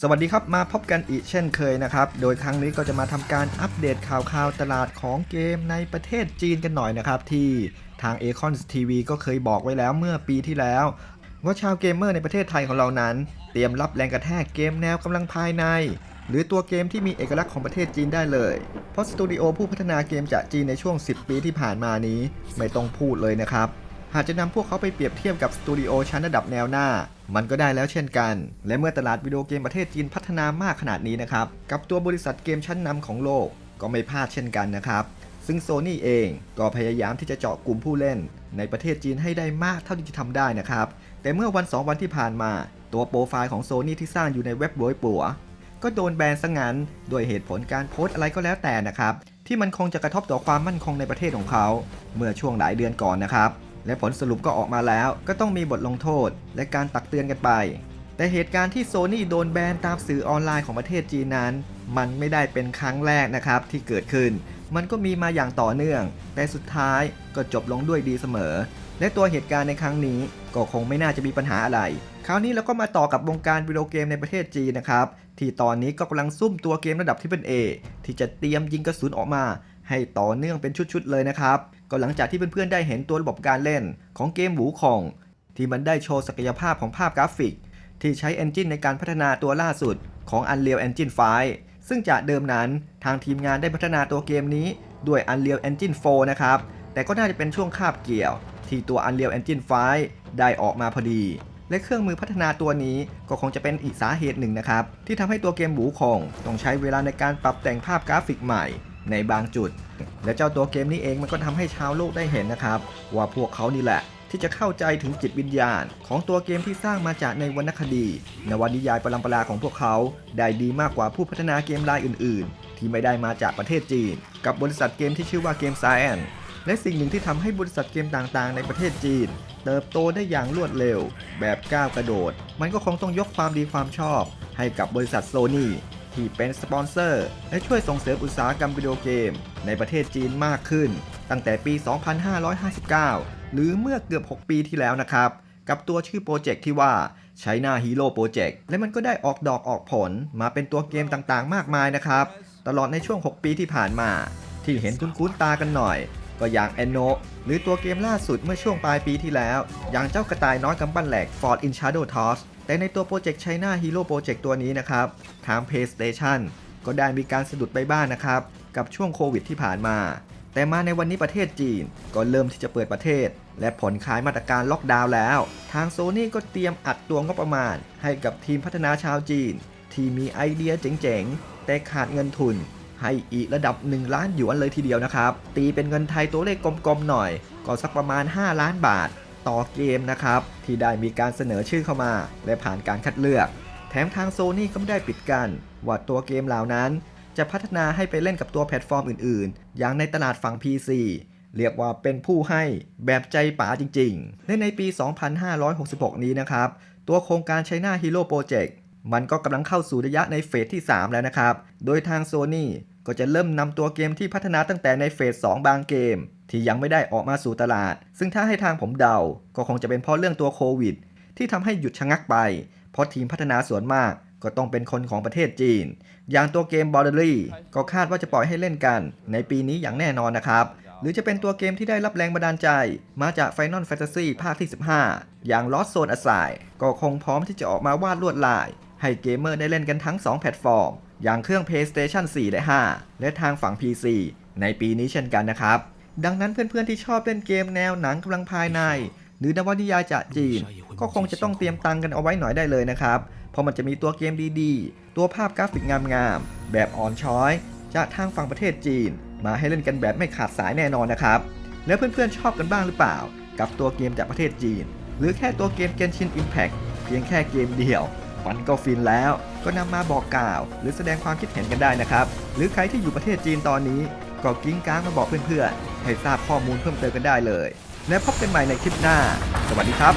สวัสดีครับมาพบกันอีกเช่นเคยนะครับ โดยครั้งนี้ก็จะมาทำการอัปเดตข่าวข่าวตลาดของเกมในประเทศจีนกันหน่อยนะครับ ที่ทาง a c o n TV ก็เคยบอกไว้แล้วเมื่อปีที่แล้ว ว่าชาวเกมเมอร์ในประเทศไทยของเรานั้น เตรียมรับแรงกระแทกเกมแนวกำลังภายใน หรือตัวเกมที่มีเอกลักษณ์ของประเทศจีนได้เลย เพราะสตูดิโอผู้พัฒนาเกมจากจีนในช่วง 10 ปีที่ผ่านมานี้ไม่ต้องพูดเลยนะครับ หากจะนำพวกเขาไปเปรียบเทียบกับสตูดิโอชั้นระดับแนวหน้า มันก็ได้แล้วเช่นกัน และเมื่อตลาดวิดีโอเกมประเทศจีนพัฒนามากขนาดนี้นะครับ กับตัวบริษัทเกมชั้นนำของโลกก็ไม่พลาดเช่นกันนะครับ ซึ่งโซนี่เองก็พยายามที่จะเจาะกลุ่มผู้เล่น ในประเทศจีนให้ได้มากเท่าที่จะทำได้นะครับ แต่เมื่อวัน 2 วันที่ผ่านมา ตัวโปรไฟล์ของโซนี่ที่สร้างอยู่ในเว็บโวยปัวก็โดนแบนซะงั้นโดยเหตุผลการโพสต์อะไรก็แล้วแต่นะครับ ที่มันคงจะกระทบต่อความมั่นคงในประเทศของเขา เมื่อช่วงหลายเดือนก่อนนะครับ และผลสรุปก็ออกมาแล้วก็ต้องมีบทลงโทษ และการตักเตือนกันไป แต่เหตุการณ์ที่โซนี่โดนแบนตามสื่อออนไลน์ของประเทศจีนนั้น มันไม่ได้เป็นครั้งแรกนะครับที่เกิดขึ้น มันก็มีมาอย่างต่อเนื่อง แต่สุดท้ายก็จบลงด้วยดีเสมอ และตัวเหตุการณ์ในครั้งนี้ก็คงไม่น่าจะมีปัญหาอะไร คราวนี้เราก็มาต่อกับวงการวิดีโอเกมในประเทศจีนนะครับที่ตอนนี้ก็กำลังซุ่มตัวเกมระดับที่เป็น A ที่จะเตรียมยิงกระสุนออกมา ให้ต่อเนื่องเป็นชุดๆเลยนะครับก็หลังจากที่เพื่อนๆได้เห็นตัวระบบการเล่นของเกมหูคอง ที่มันได้โชว์ศักยภาพของภาพกราฟิก ที่ใช้เอนจินในการพัฒนาตัวล่าสุดของ Unreal Engine 5 ซึ่งจากเดิมนั้นทางทีมงานได้พัฒนาตัวเกมนี้ด้วย Unreal Engine 4 นะครับ แต่ก็น่าจะเป็นช่วงคาบเกี่ยว ที่ตัว Unreal Engine 5 ได้ออกมาพอดี และเครื่องมือพัฒนาตัวนี้ก็คงจะเป็นอีกสาเหตุหนึ่งนะครับ ที่ทำให้ตัวเกมหมูคงต้องใช้เวลาในการปรับแต่งภาพกราฟิกใหม่ในบางจุด และเจ้าตัวเกมนี้เองมันก็ทำให้ชาวโลกได้เห็นนะครับ ว่าพวกเขานี่แหละ ที่จะเข้าใจถึงจิตวิญญาณ ของตัวเกมที่สร้างมาจากในวรรณคดี นวนิยายปรัมปราของพวกเขาได้ดีมากกว่าผู้พัฒนาเกมรายอื่น ๆ ที่ไม่ได้มาจากประเทศจีน กับบริษัทเกมที่ชื่อว่าเกมไซแอนและสิ่งหนึ่งที่ทำให้บริษัทเกมต่างๆ ในประเทศจีน เติบโตได้อย่างรวดเร็ว แบบก้าวกระโดด มันก็คงต้องยกความดีความชอบ ให้กับบริษัทโซนี่ ที่เป็นสปอนเซอร์ และช่วยส่งเสริมอุตสาหกรรมวิดีโอเกม ในประเทศจีนมากขึ้น ตั้งแต่ปี 2559 หรือเมื่อเกือบ 6 ปีที่แล้วนะครับ กับตัวชื่อโปรเจกต์ที่ว่า China Hero Project และมันก็ได้ออกดอกออกผลมาเป็นตัวเกมต่างๆ มากมายนะครับ ตลอดในช่วง 6 ปีที่ผ่านมา ที่เห็นคุ้นๆตากันหน่อย ก็อย่างแอนโนหรือตัวเกมล่าสุดเมื่อช่วงปลายปีที่แล้ว อย่างเจ้ากระต่ายน้อยกำปั้นแหลก Ford in Shadow Toss แต่ในตัวโปรเจกต์ China Hero Project ตัวนี้นะครับ ทาง PlayStation ก็ได้มีการสะดุดไปบ้างนะครับ กับช่วงโควิดที่ผ่านมา แต่มาในวันนี้ประเทศจีนก็เริ่มที่จะเปิดประเทศ และผลคลายมาตรการล็อกดาวน์แล้ว ทางโซนี่ก็เตรียมอัดตัวงบประมาณ ให้กับทีมพัฒนาชาวจีน ที่มีไอเดียเจ๋งๆ แต่ขาดเงินทุน ให้อีกระดับ 1 ล้านหยวนเลยทีเดียวนะครับ ตีเป็นเงินไทยตัวเลขกลมๆหน่อย ก็สักประมาณ 5 ล้านบาท ต่อเกมนะครับ ที่ได้มีการเสนอชื่อเข้ามา และผ่านการคัดเลือก แถมทางโซนี่ก็ไม่ได้ปิดกันว่าตัวเกมเหล่านั้น จะพัฒนาให้ไปเล่นกับตัวแพลตฟอร์มอื่น ๆ อย่างในตลาดฝั่ง PC เรียกว่าเป็นผู้ให้แบบใจป๋าจริงๆ และในปี 2566 นี้นะครับ ตัวโครงการ China Hero Project มันก็กำลังเข้าสู่ระยะในเฟสที่ 3 แล้วนะครับ โดยทาง Sony ก็จะเริ่มนำตัวเกมที่พัฒนาตั้งแต่ในเฟส 2 บางเกม ที่ยังไม่ได้ออกมาสู่ตลาด ซึ่งถ้าให้ทางผมเดา ก็คงจะเป็นเพราะเรื่องตัวโควิด ที่ทำให้หยุดชะงักไป เพราะทีมพัฒนาส่วนมากก็ต้องเป็นคนของประเทศจีน อย่างตัวเกม b o r d e r y ก็คาดว่าจะปล่อยให้เล่นกัน ในปีนี้อย่างแน่นอนนะครับ หรือจะเป็นตัวเกมที่ได้รับแรงบันดาลใจ มาจาก Final Fantasy ภาคที่ 15 อย่าง Lost Zone Aside ก็คงพร้อมที่จะออกมาวาดลวดลาย ให้เกมเมอร์ได้เล่นกันทั้ง 2 แพลตฟอร์ม อย่างเครื่อง PlayStation 4 และ 5 และทางฝั่ง PC ในปีนี้เช่นกันนะครับ ดังนั้นเพื่อนๆที่ชอบเล่นเกมแนวหนังกำลังภายใน หรือนวนิยายจากจีน ก็คงจะต้องเตรียมตังค์กันเอาไว้หน่อยได้เลยนะครับ เพราะมันจะมีตัวเกมดีๆ ตัวภาพกราฟิกงามๆ แบบอ่อนช้อย จากทางฝั่งประเทศจีน มาให้เล่นกันแบบไม่ขาดสายแน่นอนนะครับ แล้วเพื่อนๆชอบกันบ้างหรือเปล่า กับตัวเกมจากประเทศจีน หรือแค่ตัวเกม Genshin Impact เพียงแค่เกมเดียวมันก็ฟินแล้วก็นำมาบอกกล่าว หรือแสดงความคิดเห็นกันได้นะครับ หรือใครที่อยู่ประเทศจีนตอนนี้ ก็กิ้งก้างมาบอกเพื่อนๆ ให้ทราบข้อมูลเพิ่มเติมกันได้เลย และพบกันใหม่ในคลิปหน้า สวัสดีครับ